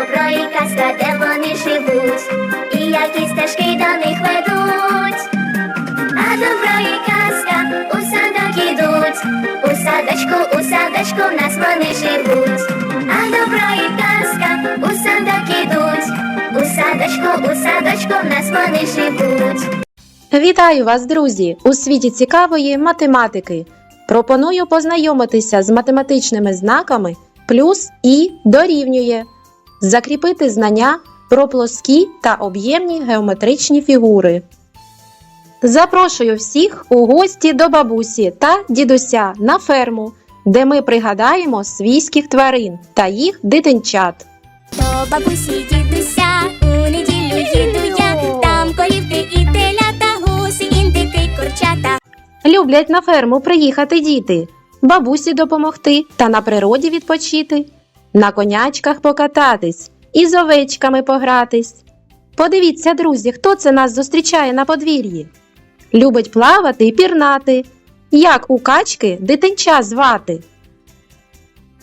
добро і казка, де вони живуть, і які стежки до них ведуть. А добро і казка у садок ідуть, у садочку, у садочку в нас вони живуть. А добро і казка у садок ідуть, у садочку, у садочку в нас вони живуть. Вітаю вас, друзі! У світі цікавої математики. Пропоную познайомитися з математичними знаками плюс і дорівнює, закріпити знання про плоскі та об'ємні геометричні фігури. Запрошую всіх у гості до бабусі та дідуся на ферму, де ми пригадаємо свійських тварин та їх дитинчат. До бабусі дідуся у неділю їду я, там корівки і телята, гуси, індики, курчата. Люблять на ферму приїхати діти, бабусі допомогти та на природі відпочити, на конячках покататись і з овечками погратись. Подивіться, друзі, хто це нас зустрічає на подвір'ї. Любить плавати і пірнати, як у качки дитинча звати.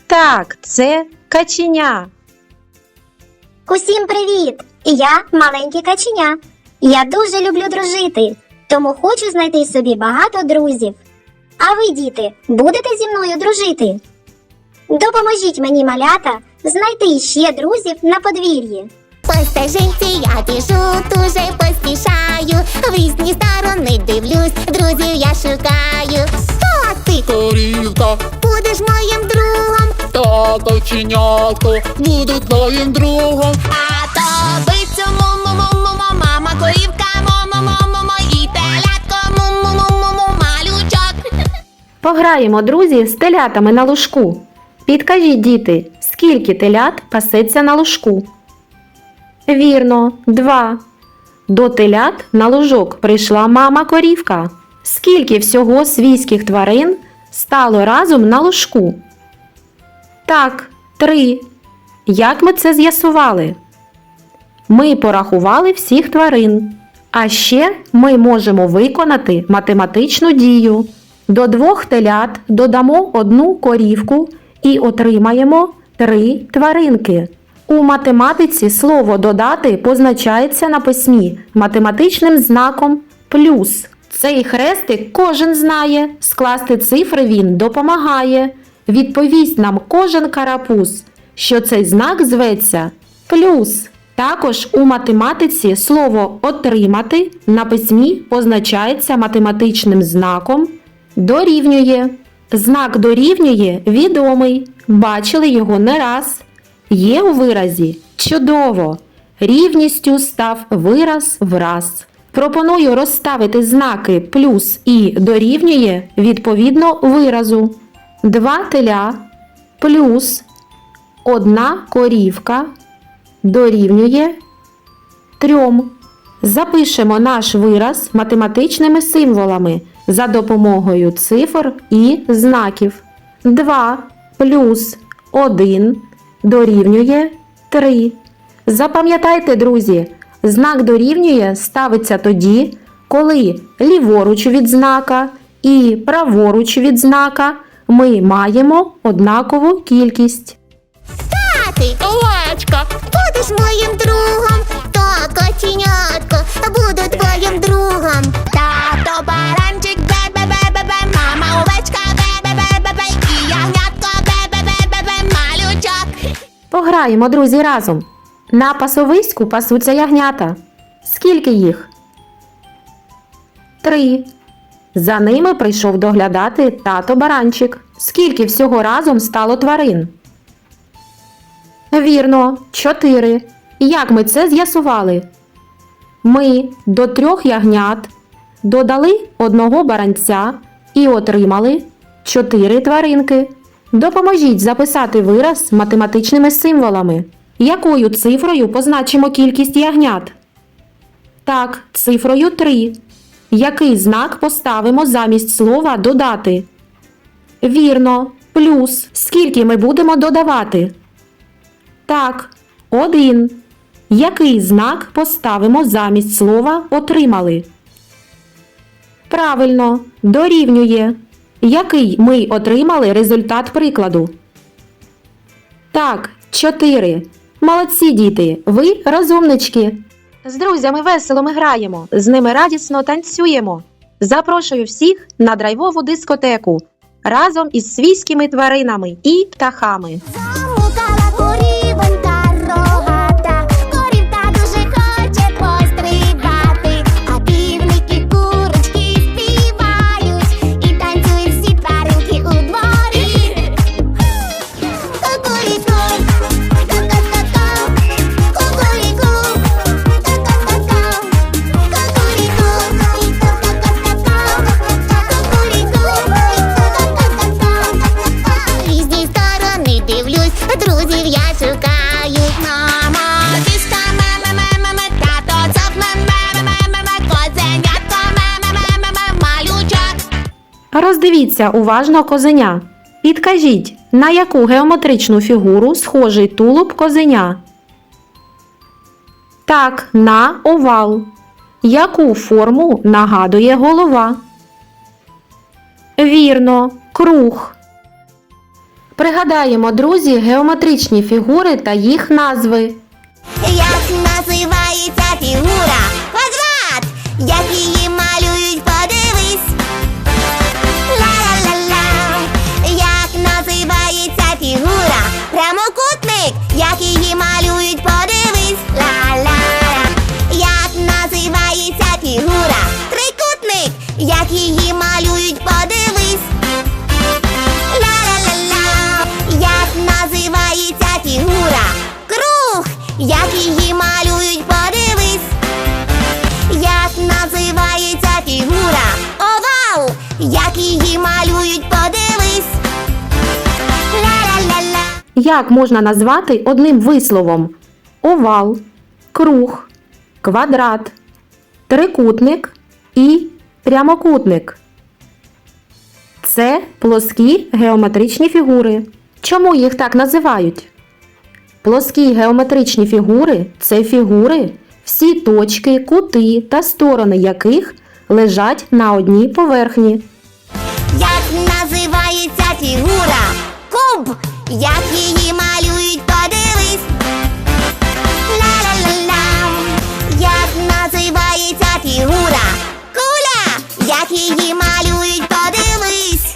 Так, це каченя. Усім привіт! Я маленьке каченя. Я дуже люблю дружити, тому хочу знайти собі багато друзів. А ви, діти, будете зі мною дружити? Допоможіть мені, малята, знайти ще друзів на подвір'ї. По стежинці я біжу, дуже поспішаю. В різні сторони дивлюсь, друзів я шукаю. Хто ти Корівка будеш моїм другом? та каченятко будуть твоїм другом. А то бицю му-му-му-му-му, мама корівка му-му-му-му-му, і телятко му-му-му-му-му, малючок. Пограємо, друзі, з телятами на лужку. Підкажіть, діти, скільки телят пасеться на лужку? Вірно, два. До телят на лужок прийшла мама корівка. Скільки всього свійських тварин стало разом на лужку? Так, три. Як ми це з'ясували? Ми порахували всіх тварин. А ще ми можемо виконати математичну дію. До двох телят додамо одну корівку і отримаємо три тваринки. У математиці слово додати позначається на письмі математичним знаком плюс. Цей хрестик кожен знає, скласти цифри він допомагає. Відповість нам кожен карапуз, що цей знак зветься плюс. Також у математиці слово отримати на письмі позначається математичним знаком дорівнює. Знак дорівнює відомий. Бачили його не раз. Є у виразі чудово. Рівністю став вираз враз. Пропоную розставити знаки плюс і дорівнює відповідно виразу. Два теля плюс одна корівка дорівнює трьом. Запишемо наш вираз математичними символами за допомогою цифр і знаків. 2 плюс 1 дорівнює 3. Запам'ятайте, друзі, знак дорівнює ставиться тоді, коли ліворуч від знака і праворуч від знака ми маємо однакову кількість. Тати, Овечка будеш моїм другом, то котінятко, буду твоїм другом. Пограємо, друзі, разом. На пасовиську пасуться ягнята. Скільки їх? Три. За ними прийшов доглядати тато баранчик. Скільки всього разом стало тварин? Вірно, чотири. Як ми це з'ясували? Ми до трьох ягнят додали одного баранця і отримали чотири тваринки. Допоможіть записати вираз математичними символами. Якою цифрою позначимо кількість ягнят? Так, цифрою 3. Який знак поставимо замість слова додати? Вірно, плюс. Скільки ми будемо додавати? Так, 1. Який знак поставимо замість слова отримали? Правильно, дорівнює. Який ми отримали результат прикладу? Так, 4. Молодці, діти, ви розумнички. З друзями весело ми граємо, з ними радісно танцюємо. Запрошую всіх на драйвову дискотеку разом із свійськими тваринами і птахами. Роздивіться уважно козеня. Підкажіть, на яку геометричну фігуру схожий тулуб козеня? Так, на овал. Яку форму нагадує голова? Вірно, круг. Пригадаємо, друзі, геометричні фігури та їх назви. Як називається фігура? Квадрат! Як її малюють, подивись. Ла-ла-ла-ла. Як можна назвати одним висловом? Овал, круг, квадрат, трикутник і прямокутник. Це плоскі геометричні фігури. Чому їх так називають? Плоскі геометричні фігури це фігури, всі точки, кути та сторони яких лежать на одній поверхні. Називається фігура? Куб. Як її малюють, подивись. Ла-ла-ла-ла. Як називається фігура? Куля. Як її малюють, подивись.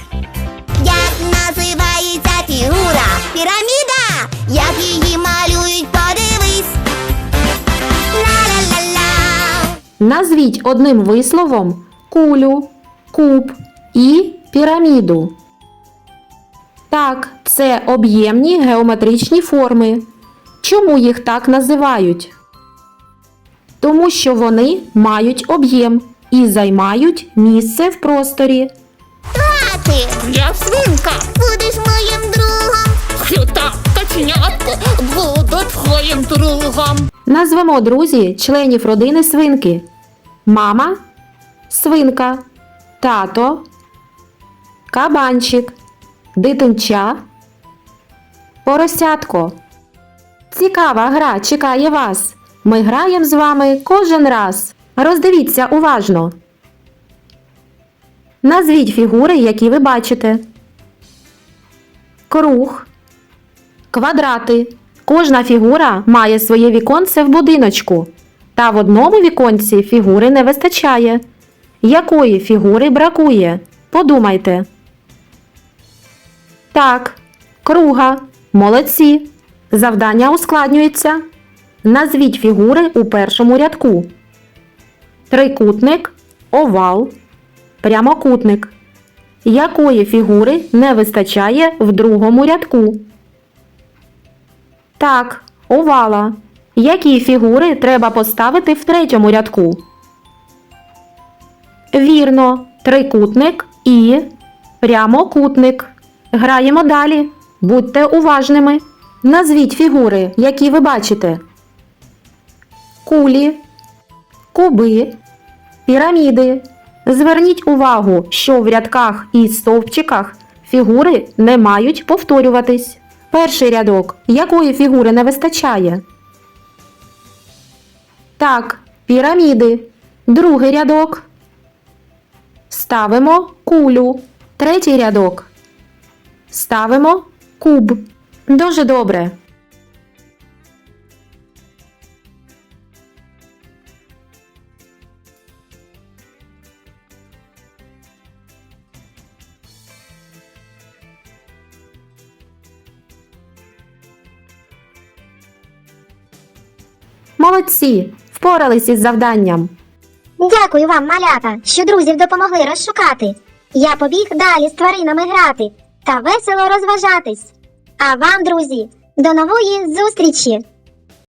Як називається фігура? Піраміда. Як її малюють, подивись. Ла-ла-ла-ла. Назвіть одним висловом кулю, куб і піраміду. Так, це об'ємні геометричні форми. Чому їх так називають? Тому що вони мають об'єм і займають місце в просторі. Тати, Я свинка, будеш моїм другом. хюта, каченятко, буду твоїм другом. Назвемо друзі членів родини свинки. Мама свинка, тато, кабанчик, дитинча, поросятко. Цікава гра чекає вас. Ми граємо з вами кожен раз. Роздивіться уважно. Назвіть фігури, які ви бачите. Круг, Квадрати. Кожна фігура має своє віконце в будиночку. Та в одному віконці фігури не вистачає. Якої фігури бракує? Подумайте. Так, круга. Молодці. Завдання ускладнюється. Назвіть фігури у першому рядку. Трикутник, овал, прямокутник. Якої фігури не вистачає в другому рядку? Так, овала. Які фігури треба поставити в третьому рядку? Вірно, трикутник і прямокутник. Граємо далі. Будьте уважними. Назвіть фігури, які ви бачите. Кулі, куби, піраміди. Зверніть увагу, що в рядках і стовпчиках фігури не мають повторюватись. Перший рядок. Якої фігури не вистачає? Так, піраміди. Другий рядок. Ставимо кулю. Третій рядок. Ставимо куб. Дуже добре. Молодці! Впорались із завданням. Дякую вам, малята, що друзів допомогли розшукати. Я побіг далі з тваринами грати та весело розважатись. А вам, друзі, до нової зустрічі!